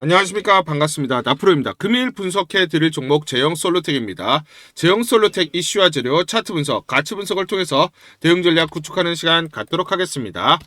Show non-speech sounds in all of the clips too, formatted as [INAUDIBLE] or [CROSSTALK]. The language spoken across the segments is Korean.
안녕하십니까. 반갑습니다. 나프로입니다. 금일 분석해 드릴 종목 제형 솔로텍입니다. 제형 솔로텍 이슈와 재료 차트 분석 가치 분석을 통해서 대응 전략 구축하는 시간 갖도록 하겠습니다.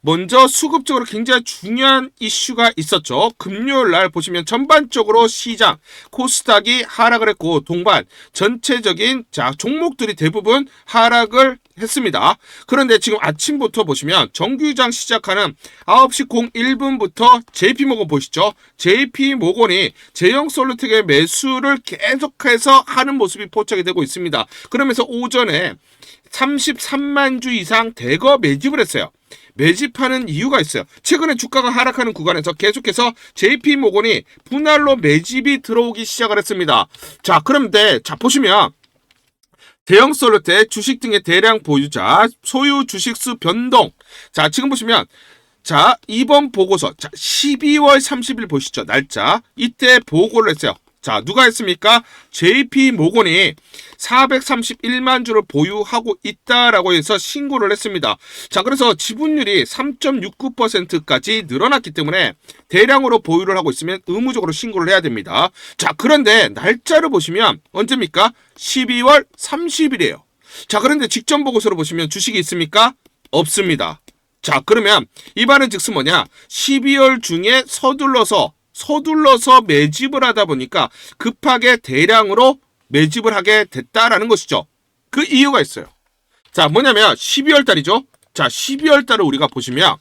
먼저 수급적으로 굉장히 중요한 이슈가 있었죠. 금요일 날 보시면 전반적으로 시장 코스닥이 하락을 했고 동반 전체적인 자 종목들이 대부분 하락을 했습니다. 그런데 지금 아침부터 보시면 정규장 시작하는 9시 01분부터 JP모건 보시죠. JP모건이 제형 솔루텍의 매수를 계속해서 하는 모습이 포착이 되고 있습니다. 그러면서 오전에 33만 주 이상 대거 매집을 했어요. 매집하는 이유가 있어요. 최근에 주가가 하락하는 구간에서 계속해서 JP모건이 분할로 매집이 들어오기 시작을 했습니다. 자, 그런데 자 보시면 대형 솔루테 주식 등의 대량 보유자, 소유 주식수 변동. 자, 지금 보시면 자, 이번 보고서. 자, 12월 30일 보시죠. 날짜. 이때 보고를 했어요. 자, 누가 했습니까? JP 모건이 431만 주를 보유하고 있다라고 해서 신고를 했습니다. 자, 그래서 지분율이 3.69%까지 늘어났기 때문에 대량으로 보유를 하고 있으면 의무적으로 신고를 해야 됩니다. 자, 그런데 날짜를 보시면 언제입니까? 12월 30일이에요. 자, 그런데 직전 보고서를 보시면 주식이 있습니까? 없습니다. 자, 그러면 이 말은 즉슨 뭐냐? 12월 중에 서둘러서 서둘러서 매집을 하다 보니까 급하게 대량으로 매집을 하게 됐다라는 것이죠. 그 이유가 있어요. 자, 뭐냐면 12월 달이죠. 자, 12월 달을 우리가 보시면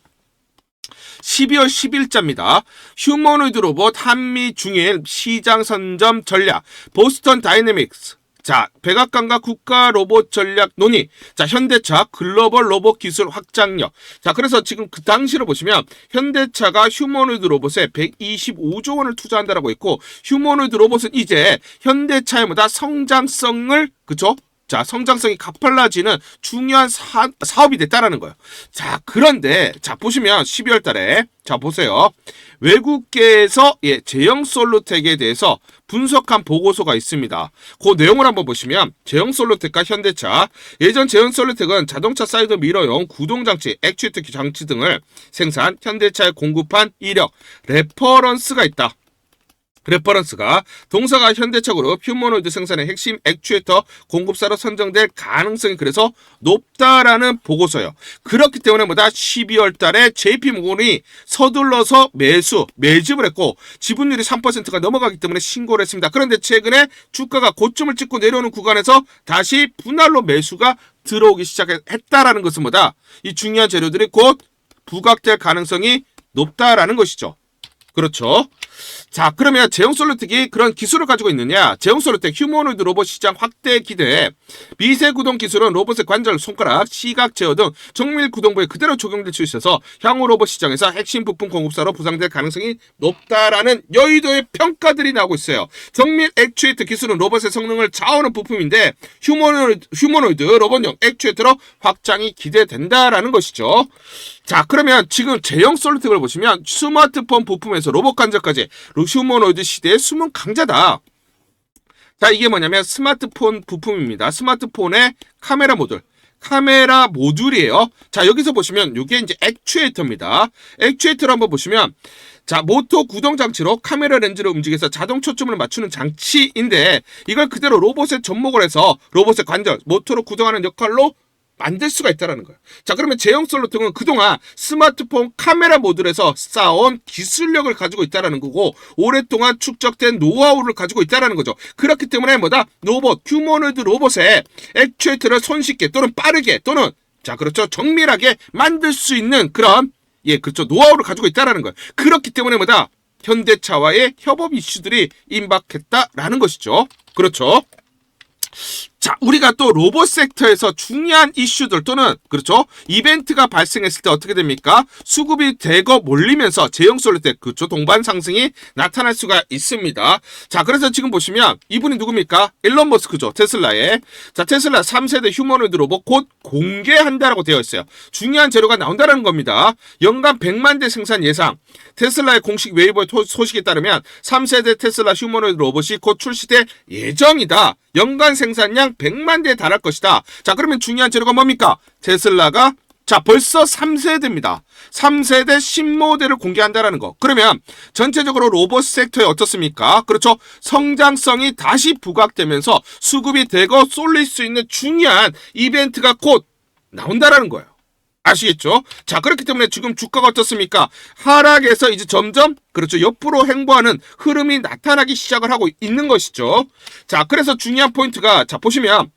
12월 10일자입니다. 휴머노이드 로봇 한미 중일 시장 선점 전략 보스턴 다이내믹스 자, 백악관과 국가 로봇 전략 논의. 자, 현대차 글로벌 로봇 기술 확장력. 자, 그래서 지금 그 당시로 보시면 현대차가 휴머노이드 로봇에 125조 원을 투자한다라고 했고 휴머노이드 로봇은 이제 현대차보다 성장성을 그죠? 자, 성장성이 가팔라지는 중요한 사, 사업이 됐다라는 거예요. 자, 그런데, 자, 보시면 12월 달에, 자, 보세요. 외국계에서, 예, 제형 솔루텍에 대해서 분석한 보고서가 있습니다. 그 내용을 한번 보시면, 제형 솔루텍과 현대차, 예전 제형 솔루텍은 자동차 사이드 미러용 구동 장치, 액추에이터 장치 등을 생산, 현대차에 공급한 이력, 레퍼런스가 있다. 레퍼런스가 동사가 현대차그룹 휴머노이드 생산의 핵심 액추에이터 공급사로 선정될 가능성이 그래서 높다라는 보고서요. 그렇기 때문에 뭐다 12월 달에 JP모건이 서둘러서 매수, 매집을 했고 지분율이 3%가 넘어가기 때문에 신고를 했습니다. 그런데 최근에 주가가 고점을 찍고 내려오는 구간에서 다시 분할로 매수가 들어오기 시작했다라는 것은 뭐다? 이 중요한 재료들이 곧 부각될 가능성이 높다라는 것이죠. 그렇죠. 자, 그러면 제형 솔루텍이 그런 기술을 가지고 있느냐? 제형 솔루텍 휴머노이드 로봇 시장 확대 기대. 미세 구동 기술은 로봇의 관절, 손가락, 시각 제어 등 정밀 구동부에 그대로 적용될 수 있어서 향후 로봇 시장에서 핵심 부품 공급사로 부상될 가능성이 높다라는 여의도의 평가들이 나오고 있어요. 정밀 액추에이터 기술은 로봇의 성능을 좌우하는 부품인데 휴머노이드, 휴머노이드 로봇용 액추에이터로 확장이 기대된다라는 것이죠. 자, 그러면 지금 제형 솔루텍을 보시면 스마트폰 부품에서 로봇 관절까지 휴머노이드 시대의 숨은 강자다. 자, 이게 뭐냐면 스마트폰 부품입니다. 스마트폰의 카메라 모듈. 카메라 모듈이에요. 자, 여기서 보시면 이게 이제 액추에이터입니다. 액추에이터를 한번 보시면 자, 모터 구동 장치로 카메라 렌즈를 움직여서 자동 초점을 맞추는 장치인데 이걸 그대로 로봇에 접목을 해서 로봇의 관절, 모터로 구동하는 역할로 만들 수가 있다라는 거예요. 자, 그러면 제형 솔루텍은 그동안 스마트폰 카메라 모듈에서 쌓아온 기술력을 가지고 있다라는 거고 오랫동안 축적된 노하우를 가지고 있다라는 거죠. 그렇기 때문에 뭐다? 로봇, 휴머노이드 로봇에 액추에이터를 손쉽게 또는 빠르게 또는 자, 그렇죠. 정밀하게 만들 수 있는 그런 예, 그렇죠. 노하우를 가지고 있다라는 거예요. 그렇기 때문에 뭐다? 현대차와의 협업 이슈들이 임박했다라는 것이죠. 그렇죠. 자, 우리가 또 로봇 섹터에서 중요한 이슈들 또는 그렇죠 이벤트가 발생했을 때 어떻게 됩니까? 수급이 대거 몰리면서 제형 솔루텍 그렇죠 동반 상승이 나타날 수가 있습니다. 자, 그래서 지금 보시면 이분이 누굽니까? 일론 머스크죠 테슬라의 자 테슬라 3세대 휴머노이드 로봇 곧 공개한다라고 되어 있어요. 중요한 재료가 나온다는 겁니다. 연간 100만 대 생산 예상. 테슬라의 공식 웨이버 소식에 따르면 3세대 테슬라 휴머노이드 로봇이 곧 출시될 예정이다. 연간 생산량 100만 대에 달할 것이다. 자, 그러면 중요한 재료가 뭡니까? 테슬라가 자, 벌써 3세대입니다. 3세대 신모델을 공개한다라는 거. 그러면 전체적으로 로봇 섹터에 어떻습니까? 그렇죠. 성장성이 다시 부각되면서 수급이 되고 쏠릴 수 있는 중요한 이벤트가 곧 나온다라는 거예요. 아시겠죠? 자, 그렇기 때문에 지금 주가가 어떻습니까? 하락에서 이제 점점, 그렇죠. 옆으로 행보하는 흐름이 나타나기 시작을 하고 있는 것이죠. 자, 그래서 중요한 포인트가, 자, 보시면,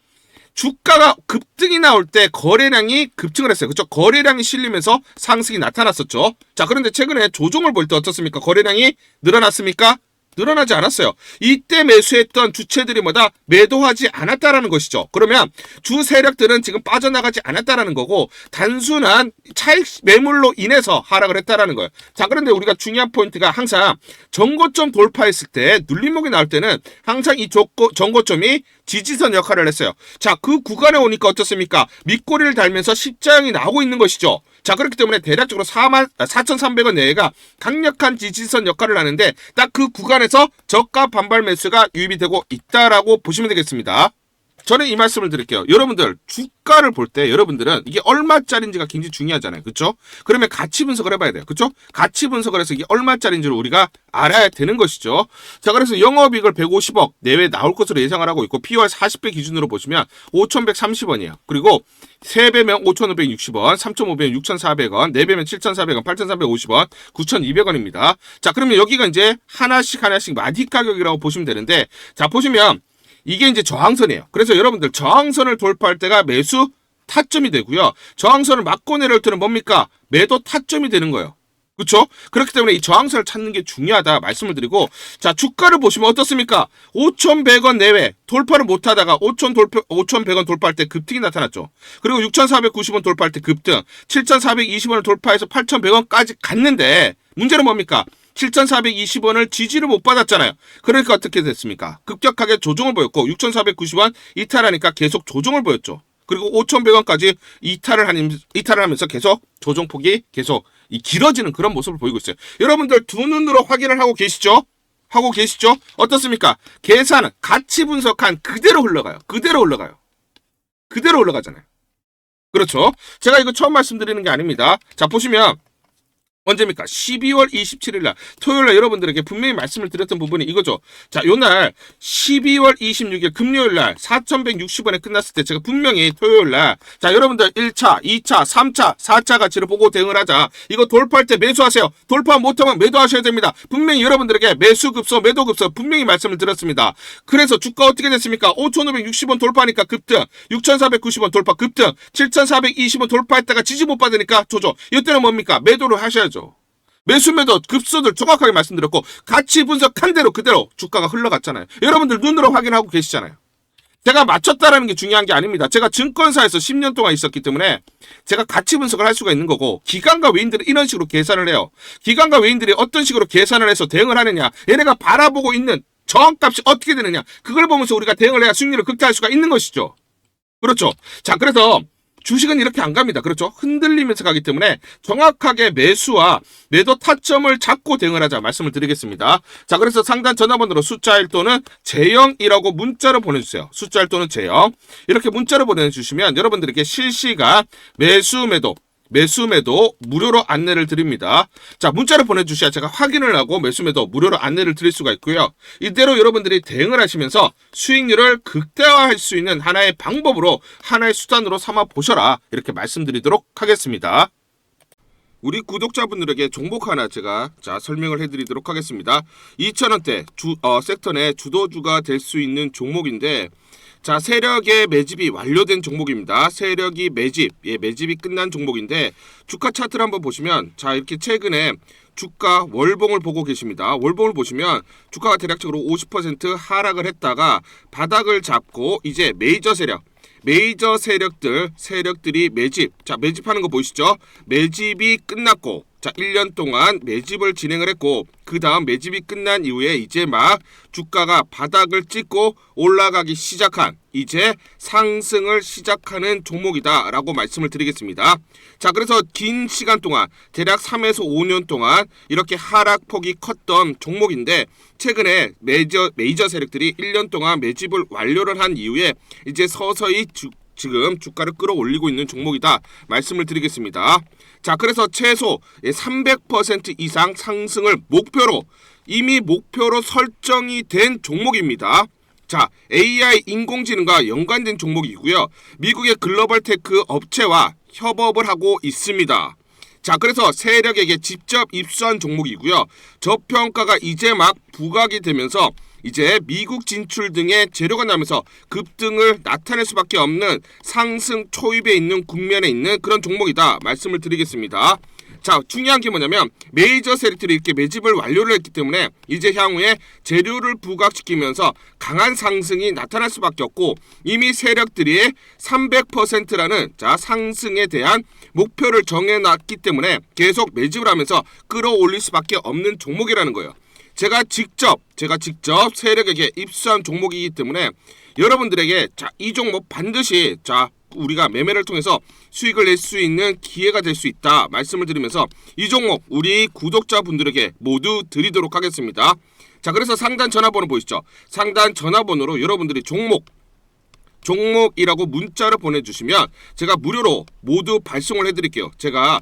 주가가 급등이 나올 때 거래량이 급증을 했어요. 그렇죠? 거래량이 실리면서 상승이 나타났었죠. 자, 그런데 최근에 조정을 볼 때 어떻습니까? 거래량이 늘어났습니까? 늘어나지 않았어요. 이때 매수했던 주체들이 뭐다 매도하지 않았다라는 것이죠. 그러면 주 세력들은 지금 빠져나가지 않았다라는 거고 단순한 차익 매물로 인해서 하락을 했다라는 거예요. 자, 그런데 우리가 중요한 포인트가 항상 정고점 돌파했을 때 눌림목이 나올 때는 항상 이 조고, 정고점이 지지선 역할을 했어요. 자, 그 구간에 오니까 어떻습니까? 밑꼬리를 달면서 십자형이 나오고 있는 것이죠. 자, 그렇기 때문에 대략적으로 4만, 4,300원 내외가 강력한 지지선 역할을 하는데 딱 그 구간에서 저가 반발 매수가 유입이 되고 있다라고 보시면 되겠습니다. 저는 이 말씀을 드릴게요. 여러분들 주가를 볼 때 여러분들은 이게 얼마짜리인지가 굉장히 중요하잖아요. 그렇죠? 그러면 가치 분석을 해봐야 돼요. 그렇죠? 가치 분석을 해서 이게 얼마짜리인지를 우리가 알아야 되는 것이죠. 자, 그래서 영업이익을 150억 내외 나올 것으로 예상을 하고 있고 POR 40배 기준으로 보시면 5,130원이에요. 그리고 3배면 5,560원, 3,500원 6,400원, 4배면 7,400원, 8,350원, 9,200원입니다. 자, 그러면 여기가 이제 하나씩 하나씩 마디 가격이라고 보시면 되는데 자, 보시면 이게 이제 저항선이에요. 그래서 여러분들 저항선을 돌파할 때가 매수 타점이 되고요. 저항선을 막고 내려올 때는 뭡니까? 매도 타점이 되는 거예요. 그렇죠? 그렇기 때문에 이 저항선을 찾는 게 중요하다 말씀을 드리고 자 주가를 보시면 어떻습니까? 5,100원 내외 돌파를 못하다가 5,000 돌파 5,100원 돌파할 때 급등이 나타났죠. 그리고 6,490원 돌파할 때 급등, 7,420원을 돌파해서 8,100원까지 갔는데 문제는 뭡니까? 7,420원을 지지를 못 받았잖아요. 그러니까 어떻게 됐습니까? 급격하게 조정을 보였고 6,490원 이탈하니까 계속 조정을 보였죠. 그리고 5,100원까지 이탈을 하는 이탈을 하면서 계속 조정폭이 계속 이 길어지는 그런 모습을 보이고 있어요. 여러분들 두 눈으로 확인을 하고 계시죠? 하고 계시죠? 어떻습니까? 계산은 가치 분석한 그대로 흘러가요. 그대로 흘러가요. 그대로 흘러가잖아요. 그렇죠? 제가 이거 처음 말씀드리는 게 아닙니다. 자, 보시면 언제입니까? 12월 27일 날 토요일 날 여러분들에게 분명히 말씀을 드렸던 부분이 이거죠. 자, 요날 12월 26일 금요일 날 4,160원에 끝났을 때 제가 분명히 토요일 날 자, 여러분들 1차, 2차, 3차, 4차 가치를 보고 대응을 하자. 이거 돌파할 때 매수하세요. 돌파 못하면 매도하셔야 됩니다. 분명히 여러분들에게 매수 급소, 매도 급소 분명히 말씀을 드렸습니다. 그래서 주가 어떻게 됐습니까? 5,560원 돌파하니까 급등, 6,490원 돌파 급등, 7,420원 돌파했다가 지지 못 받으니까 조정. 이때는 뭡니까? 매도를 하셔야죠. 매수 매도 급소들 정확하게 말씀드렸고 가치 분석한 대로 그대로 주가가 흘러갔잖아요. 여러분들 눈으로 확인하고 계시잖아요. 제가 맞췄다라는 게 중요한 게 아닙니다. 제가 증권사에서 10년 동안 있었기 때문에 제가 가치 분석을 할 수가 있는 거고 기관과 외인들은 이런 식으로 계산을 해요. 기관과 외인들이 어떤 식으로 계산을 해서 대응을 하느냐 얘네가 바라보고 있는 저항값이 어떻게 되느냐 그걸 보면서 우리가 대응을 해야 수익률을 극대화할 수가 있는 것이죠. 그렇죠. 자 그래서 주식은 이렇게 안 갑니다. 그렇죠? 흔들리면서 가기 때문에 정확하게 매수와 매도 타점을 잡고 대응을 하자 말씀을 드리겠습니다. 자, 그래서 상단 전화번호로 숫자 1 또는 제0이라고 문자로 보내주세요. 숫자 1 또는 제0. 이렇게 문자로 보내주시면 여러분들에게 실시간 매수 매도 매수 매도 무료로 안내를 드립니다. 자, 문자를 보내주셔야 제가 확인을 하고 매수 매도 무료로 안내를 드릴 수가 있고요. 이대로 여러분들이 대응을 하시면서 수익률을 극대화할 수 있는 하나의 방법으로 하나의 수단으로 삼아 보셔라. 이렇게 말씀드리도록 하겠습니다. 우리 구독자분들에게 종목 하나 제가 자 설명을 해드리도록 하겠습니다. 2,000원대 주 어, 섹터 내 주도주가 될 수 있는 종목인데 자 세력의 매집이 완료된 종목입니다. 세력이 매집 예 매집이 끝난 종목인데 주가 차트를 한번 보시면 자 이렇게 최근에 주가 월봉을 보고 계십니다. 월봉을 보시면 주가가 대략적으로 50% 하락을 했다가 바닥을 잡고 이제 메이저 세력 메이저 세력들 세력들이 매집 자 매집하는 거 보이시죠 매집이 끝났고 자 1년 동안 매집을 진행을 했고 그 다음 매집이 끝난 이후에 이제 막 주가가 바닥을 찍고 올라가기 시작한 이제 상승을 시작하는 종목이다라고 말씀을 드리겠습니다. 자, 그래서 긴 시간 동안 대략 3에서 5년 동안 이렇게 하락폭이 컸던 종목인데 최근에 메이저 메이저 세력들이 1년 동안 매집을 완료를 한 이후에 이제 서서히 주, 지금 주가를 끌어올리고 있는 종목이다 말씀을 드리겠습니다. 자, 그래서 최소 300% 이상 상승을 목표로 이미 목표로 설정이 된 종목입니다. 자, AI 인공지능과 연관된 종목이고요. 미국의 글로벌 테크 업체와 협업을 하고 있습니다. 자, 그래서 세력에게 직접 입수한 종목이고요. 저평가가 이제 막 부각이 되면서 이제 미국 진출 등의 재료가 나면서 급등을 나타낼 수밖에 없는 상승 초입에 있는 국면에 있는 그런 종목이다 말씀을 드리겠습니다. 자, 중요한 게 뭐냐면 메이저 세력들이 이렇게 매집을 완료를 했기 때문에 이제 향후에 재료를 부각시키면서 강한 상승이 나타날 수밖에 없고 이미 세력들이 300%라는 자 상승에 대한 목표를 정해놨기 때문에 계속 매집을 하면서 끌어올릴 수밖에 없는 종목이라는 거예요. 제가 직접 제가 직접 세력에게 입수한 종목이기 때문에 여러분들에게 자 이 종목 반드시 자 우리가 매매를 통해서 수익을 낼 수 있는 기회가 될 수 있다 말씀을 드리면서 이 종목 우리 구독자분들에게 모두 드리도록 하겠습니다. 자 그래서 상단 전화번호 보이시죠? 상단 전화번호로 여러분들이 종목 종목이라고 문자를 보내주시면 제가 무료로 모두 발송을 해드릴게요. 제가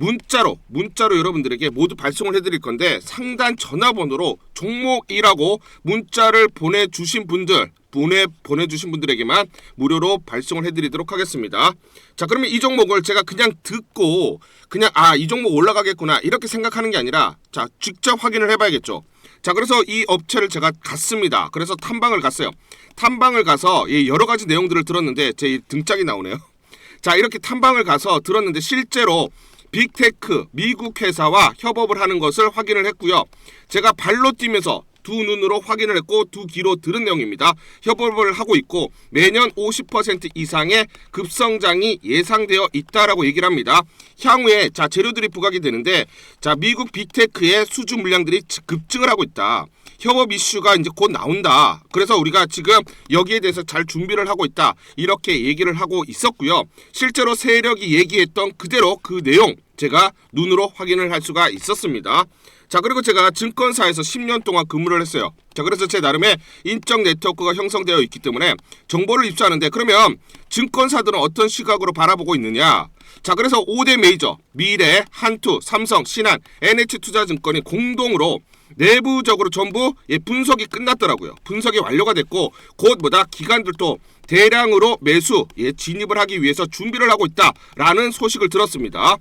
문자로 문자로 여러분들에게 모두 발송을 해드릴 건데 상단 전화번호로 종목이라고 문자를 보내주신 분들 보내 보내주신 분들에게만 무료로 발송을 해드리도록 하겠습니다. 자 그러면 이 종목을 제가 그냥 듣고 그냥 아 이 종목 올라가겠구나 이렇게 생각하는 게 아니라 자 직접 확인을 해봐야겠죠. 자 그래서 이 업체를 제가 갔습니다. 그래서 탐방을 갔어요. 탐방을 가서 이 여러 가지 내용들을 들었는데 제 등짝이 나오네요. [LAUGHS] 자 이렇게 탐방을 가서 들었는데 실제로 빅테크 미국 회사와 협업을 하는 것을 확인을 했고요. 제가 발로 뛰면서 두 눈으로 확인을 했고 두 귀로 들은 내용입니다. 협업을 하고 있고 매년 50% 이상의 급성장이 예상되어 있다라고 얘기를 합니다. 향후에 자 재료들이 부각이 되는데 자 미국 빅테크의 수주 물량들이 급증을 하고 있다. 협업 이슈가 이제 곧 나온다. 그래서 우리가 지금 여기에 대해서 잘 준비를 하고 있다. 이렇게 얘기를 하고 있었고요. 실제로 세력이 얘기했던 그대로 그 내용 제가 눈으로 확인을 할 수가 있었습니다. 자 그리고 제가 증권사에서 10년 동안 근무를 했어요. 자 그래서 제 나름의 인적 네트워크가 형성되어 있기 때문에 정보를 입수하는데 그러면 증권사들은 어떤 시각으로 바라보고 있느냐? 자 그래서 5대 메이저 미래, 한투, 삼성, 신한, NH투자증권이 공동으로 내부적으로 전부 예, 분석이 끝났더라고요. 분석이 완료가 됐고 곧 뭐다 기관들도 대량으로 매수 예, 진입을 하기 위해서 준비를 하고 있다라는 소식을 들었습니다.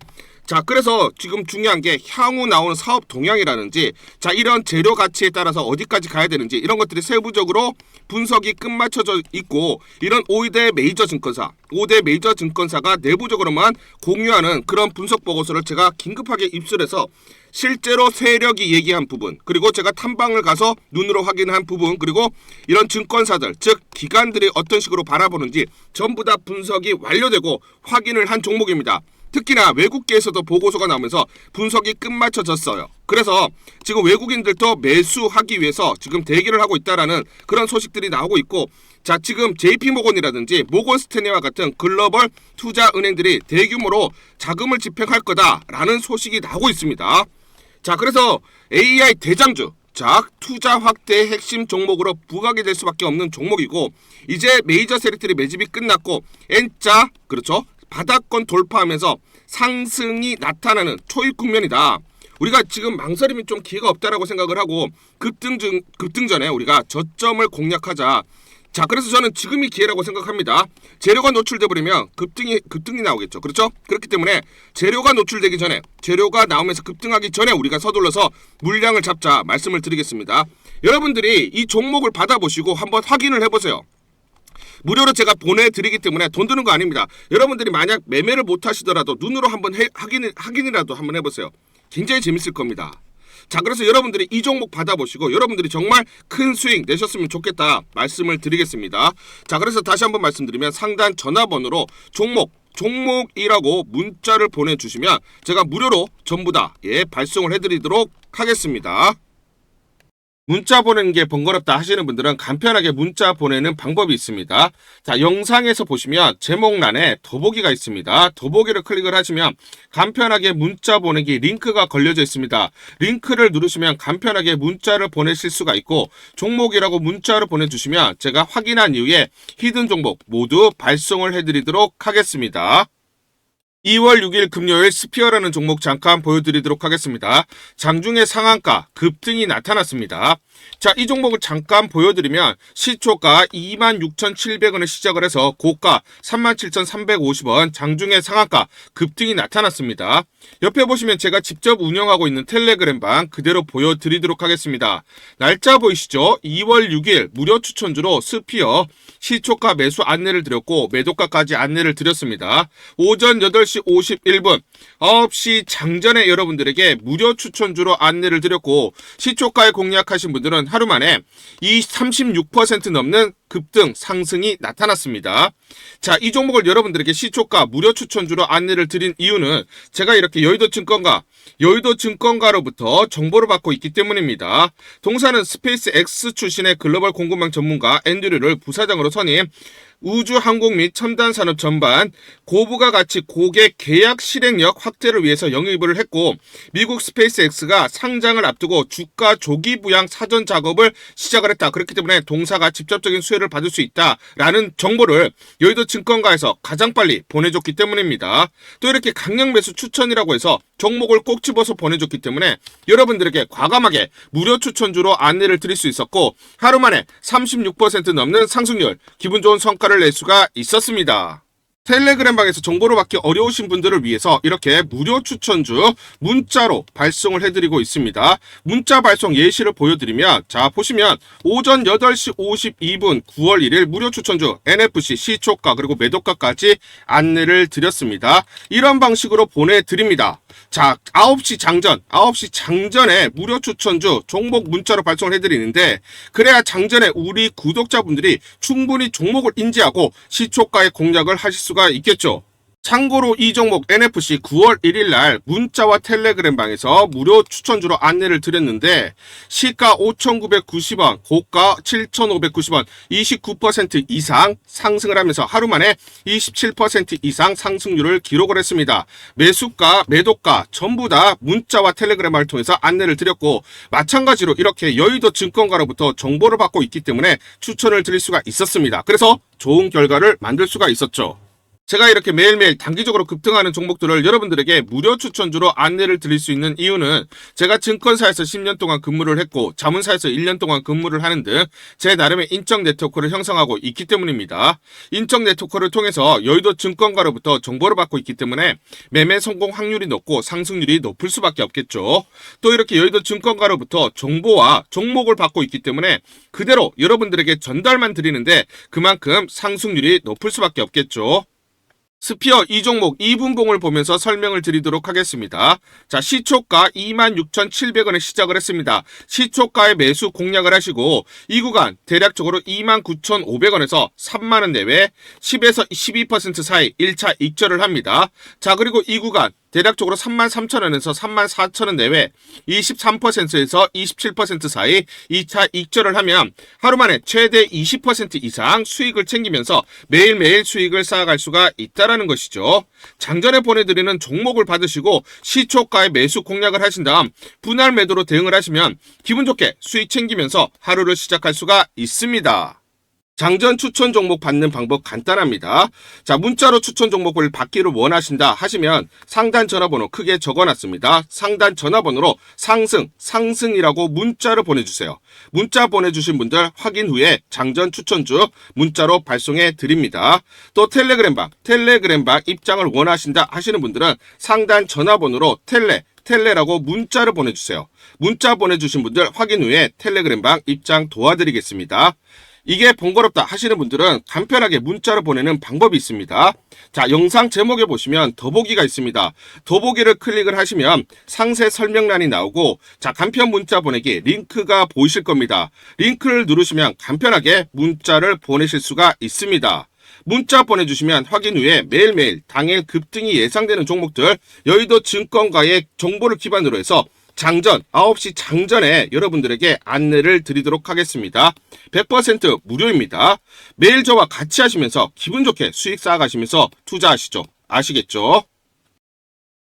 자, 그래서 지금 중요한 게 향후 나오는 사업 동향이라든지 자, 이런 재료 가치에 따라서 어디까지 가야 되는지 이런 것들이 세부적으로 분석이 끝마쳐져 있고 이런 5대 메이저 증권사, 5대 메이저 증권사가 내부적으로만 공유하는 그런 분석 보고서를 제가 긴급하게 입수해서 실제로 세력이 얘기한 부분 그리고 제가 탐방을 가서 눈으로 확인한 부분 그리고 이런 증권사들 즉 기관들이 어떤 식으로 바라보는지 전부 다 분석이 완료되고 확인을 한 종목입니다. 특히나 외국계에서도 보고서가 나오면서 분석이 끝마쳐졌어요. 그래서 지금 외국인들도 매수하기 위해서 지금 대기를 하고 있다라는 그런 소식들이 나오고 있고 자 지금 JP 모건이라든지 모건 스탠리와 같은 글로벌 투자 은행들이 대규모로 자금을 집행할 거다라는 소식이 나오고 있습니다. 자 그래서 AI 대장주 자 투자 확대의 핵심 종목으로 부각이 될 수밖에 없는 종목이고 이제 메이저 세력들이 매집이 끝났고 N자 그렇죠 바닥권 돌파하면서 상승이 나타나는 초입 국면이다. 우리가 지금 망설임이 좀 기회가 없다라고 생각을 하고 급등 중 급등 전에 우리가 저점을 공략하자. 자, 그래서 저는 지금이 기회라고 생각합니다. 재료가 노출돼 버리면 급등이 급등이 나오겠죠. 그렇죠? 그렇기 때문에 재료가 노출되기 전에 재료가 나오면서 급등하기 전에 우리가 서둘러서 물량을 잡자 말씀을 드리겠습니다. 여러분들이 이 종목을 받아보시고 한번 확인을 해보세요. 무료로 제가 보내드리기 때문에 돈 드는 거 아닙니다. 여러분들이 만약 매매를 못 하시더라도 눈으로 한번 해, 확인, 확인이라도 한번 해보세요. 굉장히 재밌을 겁니다. 자, 그래서 여러분들이 이 종목 받아보시고 여러분들이 정말 큰 수익 내셨으면 좋겠다 말씀을 드리겠습니다. 자, 그래서 다시 한번 말씀드리면 상단 전화번호로 종목 종목이라고 문자를 보내주시면 제가 무료로 전부 다 예, 발송을 해드리도록 하겠습니다. 문자 보내는 게 번거롭다 하시는 분들은 간편하게 문자 보내는 방법이 있습니다. 자, 영상에서 보시면 제목란에 더보기가 있습니다. 더보기를 클릭을 하시면 간편하게 문자 보내기 링크가 걸려져 있습니다. 링크를 누르시면 간편하게 문자를 보내실 수가 있고 종목이라고 문자를 보내주시면 제가 확인한 이후에 히든 종목 모두 발송을 해드리도록 하겠습니다. 2월 6일 금요일 스피어라는 종목 잠깐 보여드리도록 하겠습니다. 장중에 상한가 급등이 나타났습니다. 자, 이 종목을 잠깐 보여드리면 시초가 26,700원에 시작을 해서 고가 37,350원 장중에 상한가 급등이 나타났습니다. 옆에 보시면 제가 직접 운영하고 있는 텔레그램 방 그대로 보여드리도록 하겠습니다. 날짜 보이시죠? 2월 6일 무료 추천주로 스피어 시초가 매수 안내를 드렸고 매도가까지 안내를 드렸습니다. 오전 8시 51분 9시 장전에 여러분들에게 무료 추천주로 안내를 드렸고 시초가에 공략하신 분들 은 하루 만에 이 36% 넘는 급등 상승이 나타났습니다. 자, 이 종목을 여러분들에게 시초가 무료 추천주로 안내를 드린 이유는 제가 이렇게 여의도 증권가, 여의도 증권가로부터 정보를 받고 있기 때문입니다. 동사는 스페이스 X 출신의 글로벌 공급망 전문가 앤드류를 부사장으로 선임, 우주 항공 및 첨단 산업 전반 고부가 가치 고객 계약 실행력 확대를 위해서 영입을 했고 미국 스페이스X가 상장을 앞두고 주가 조기 부양 사전 작업을 시작을 했다. 그렇기 때문에 동사가 직접적인 수혜를 받을 수 있다라는 정보를 여의도 증권가에서 가장 빨리 보내줬기 때문입니다. 또 이렇게 강력 매수 추천이라고 해서 종목을 꼭 집어서 보내줬기 때문에 여러분들에게 과감하게 무료 추천주로 안내를 드릴 수 있었고 하루 만에 36% 넘는 상승률 기분 좋은 성과 를 낼 수가 있었습니다. 텔레그램 방에서 정보를 받기 어려우신 분들을 위해서 이렇게 무료 추천주 문자로 발송을 해드리고 있습니다. 문자 발송 예시를 보여드리면 자 보시면 오전 8시 52분 9월 1일 무료 추천주 NFC 시초가 그리고 매도가까지 안내를 드렸습니다. 이런 방식으로 보내드립니다. 자 9시 장전 9시 장전에 무료 추천주 종목 문자로 발송을 해드리는데 그래야 장전에 우리 구독자분들이 충분히 종목을 인지하고 시초가의 공략을 하실 수가 있겠죠. 참고로 이 종목 NFC 9월 1일 날 문자와 텔레그램 방에서 무료 추천주로 안내를 드렸는데 시가 5,990원, 고가 7,590원, 29% 이상 상승을 하면서 하루 만에 27% 이상 상승률을 기록을 했습니다. 매수가, 매도가 전부 다 문자와 텔레그램을 통해서 안내를 드렸고 마찬가지로 이렇게 여의도 증권가로부터 정보를 받고 있기 때문에 추천을 드릴 수가 있었습니다. 그래서 좋은 결과를 만들 수가 있었죠. 제가 이렇게 매일매일 단기적으로 급등하는 종목들을 여러분들에게 무료 추천주로 안내를 드릴 수 있는 이유는 제가 증권사에서 10년 동안 근무를 했고 자문사에서 1년 동안 근무를 하는 등 제 나름의 인적 네트워크를 형성하고 있기 때문입니다. 인적 네트워크를 통해서 여의도 증권가로부터 정보를 받고 있기 때문에 매매 성공 확률이 높고 상승률이 높을 수밖에 없겠죠. 또 이렇게 여의도 증권가로부터 정보와 종목을 받고 있기 때문에 그대로 여러분들에게 전달만 드리는데 그만큼 상승률이 높을 수밖에 없겠죠. 스피어 이 종목 2분봉을 보면서 설명을 드리도록 하겠습니다. 자, 시초가 26,700원에 시작을 했습니다. 시초가의 매수 공략을 하시고 이 구간 대략적으로 29,500원에서 3만원 내외 10에서 12% 사이 1차 익절을 합니다. 자, 그리고 이 구간 대략적으로 33,000원에서 34,000원 내외 23%에서 27% 사이 2차 익절을 하면 하루 만에 최대 20% 이상 수익을 챙기면서 매일매일 수익을 쌓아갈 수가 있다라는 것이죠. 장전에 보내드리는 종목을 받으시고 시초가의 매수 공략을 하신 다음 분할 매도로 대응을 하시면 기분 좋게 수익 챙기면서 하루를 시작할 수가 있습니다. 장전 추천 종목 받는 방법 간단합니다. 자, 문자로 추천 종목을 받기를 원하신다 하시면 상단 전화번호 크게 적어놨습니다. 상단 전화번호로 상승, 상승이라고 문자를 보내주세요. 문자 보내주신 분들 확인 후에 장전 추천주 문자로 발송해 드립니다. 또 텔레그램방, 텔레그램방 입장을 원하신다 하시는 분들은 상단 전화번호로 텔레, 텔레라고 문자를 보내주세요. 문자 보내주신 분들 확인 후에 텔레그램방 입장 도와드리겠습니다. 이게 번거롭다 하시는 분들은 간편하게 문자로 보내는 방법이 있습니다. 자, 영상 제목에 보시면 더보기가 있습니다. 더보기를 클릭을 하시면 상세 설명란이 나오고 자, 간편 문자 보내기 링크가 보이실 겁니다. 링크를 누르시면 간편하게 문자를 보내실 수가 있습니다. 문자 보내주시면 확인 후에 매일매일 당일 급등이 예상되는 종목들 여의도 증권가의 정보를 기반으로 해서 장전 9시 장전에 여러분들에게 안내를 드리도록 하겠습니다. 100% 무료입니다. 매일 저와 같이 하시면서 기분 좋게 수익 쌓아가시면서 투자하시죠. 아시겠죠?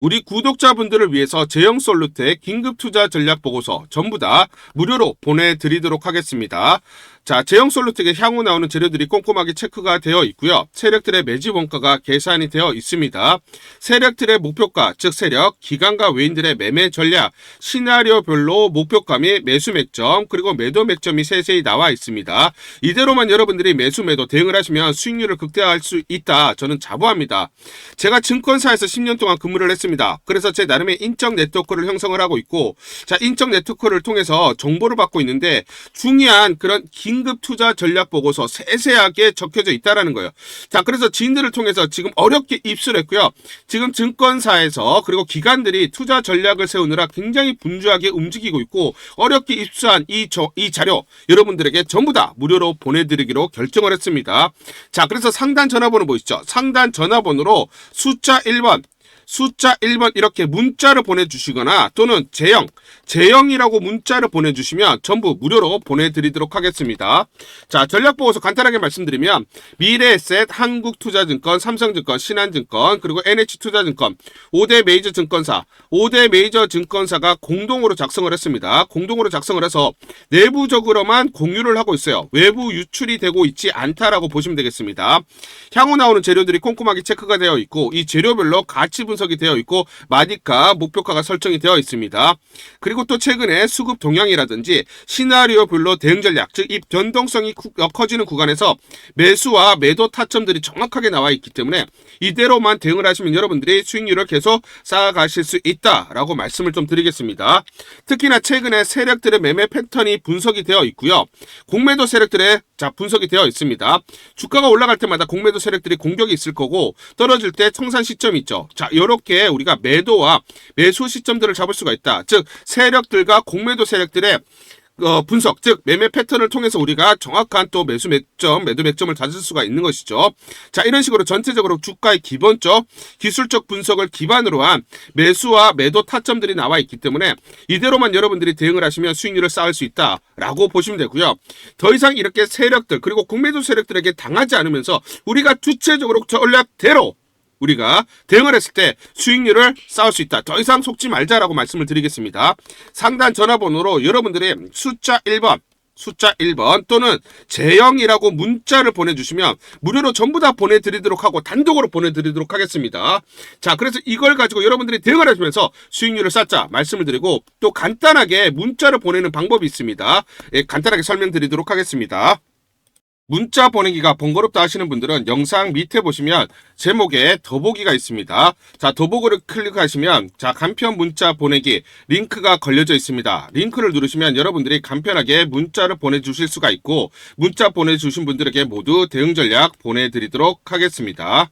우리 구독자분들을 위해서 제형 솔루텍 긴급 투자 전략 보고서 전부 다 무료로 보내드리도록 하겠습니다. 자, 제형 솔루텍에 향후 나오는 재료들이 꼼꼼하게 체크가 되어 있고요. 세력들의 매집 원가가 계산이 되어 있습니다. 세력들의 목표가, 즉 세력, 기관과 외인들의 매매 전략, 시나리오별로 목표가 및 매수 맥점, 그리고 매도 맥점이 세세히 나와 있습니다. 이대로만 여러분들이 매수 매도 대응을 하시면 수익률을 극대화할 수 있다. 저는 자부합니다. 제가 증권사에서 10년 동안 근무를 했습니다. 그래서 제 나름의 인적 네트워크를 형성을 하고 있고, 자, 인적 네트워크를 통해서 정보를 받고 있는데, 중요한 그런 긴급 투자 전략 보고서 세세하게 적혀져 있다라는 거예요. 자, 그래서 지인들을 통해서 지금 어렵게 입수를 했고요. 지금 증권사에서 그리고 기관들이 투자 전략을 세우느라 굉장히 분주하게 움직이고 있고, 어렵게 입수한 이, 저, 이 자료, 여러분들에게 전부 다 무료로 보내드리기로 결정을 했습니다. 자, 그래서 상단 전화번호 보이시죠? 상단 전화번호로 숫자 1번, 숫자 1번 이렇게 문자를 보내주시거나 또는 제형, 제형이라고 문자를 보내주시면 전부 무료로 보내드리도록 하겠습니다. 자, 전략보고서 간단하게 말씀드리면 미래에셋, 한국투자증권, 삼성증권, 신한증권, 그리고 NH투자증권, 5대 메이저 증권사, 5대 메이저 증권사가 공동으로 작성을 했습니다. 공동으로 작성을 해서 내부적으로만 공유를 하고 있어요. 외부 유출이 되고 있지 않다라고 보시면 되겠습니다. 향후 나오는 재료들이 꼼꼼하게 체크가 되어 있고 이 재료별로 가치 분석이 되어 있고 마디카 목표가가 설정이 되어 있습니다. 그리고 또 최근에 수급 동향이라든지 시나리오별로 대응 전략 즉이 변동성이 구- 어, 커지는 구간에서 매수와 매도 타점들이 정확하게 나와 있기 때문에 이대로만 대응을 하시면 여러분들이 수익률을 계속 쌓아가실 수 있다라고 말씀을 좀 드리겠습니다. 특히나 최근에 세력들의 매매 패턴이 분석이 되어 있고요. 공매도 세력들의 자 분석이 되어 있습니다. 주가가 올라갈 때마다 공매도 세력들이 공격이 있을 거고 떨어질 때 청산 시점이 있죠. 자 이렇게 우리가 매도와 매수 시점들을 잡을 수가 있다. 즉 세력들과 공매도 세력들의 어, 분석, 즉 매매 패턴을 통해서 우리가 정확한 또 매수 맥점, 매도 맥점을 찾을 수가 있는 것이죠. 자, 이런 식으로 전체적으로 주가의 기본적 기술적 분석을 기반으로 한 매수와 매도 타점들이 나와 있기 때문에 이대로만 여러분들이 대응을 하시면 수익률을 쌓을 수 있다라고 보시면 되고요. 더 이상 이렇게 세력들 그리고 공매도 세력들에게 당하지 않으면서 우리가 주체적으로 전략대로 우리가 대응을 했을 때 수익률을 쌓을 수 있다. 더 이상 속지 말자라고 말씀을 드리겠습니다. 상단 전화번호로 여러분들이 숫자 1번 숫자 1번 또는 제형이라고 문자를 보내주시면 무료로 전부 다 보내드리도록 하고 단독으로 보내드리도록 하겠습니다. 자, 그래서 이걸 가지고 여러분들이 대응을 하시면서 수익률을 쌓자 말씀을 드리고 또 간단하게 문자를 보내는 방법이 있습니다. 예, 간단하게 설명드리도록 하겠습니다. 문자 보내기가 번거롭다 하시는 분들은 영상 밑에 보시면 제목에 더보기가 있습니다. 자, 더보기를 클릭하시면 자, 간편 문자 보내기 링크가 걸려져 있습니다. 링크를 누르시면 여러분들이 간편하게 문자를 보내주실 수가 있고 문자 보내주신 분들에게 모두 대응 전략 보내드리도록 하겠습니다.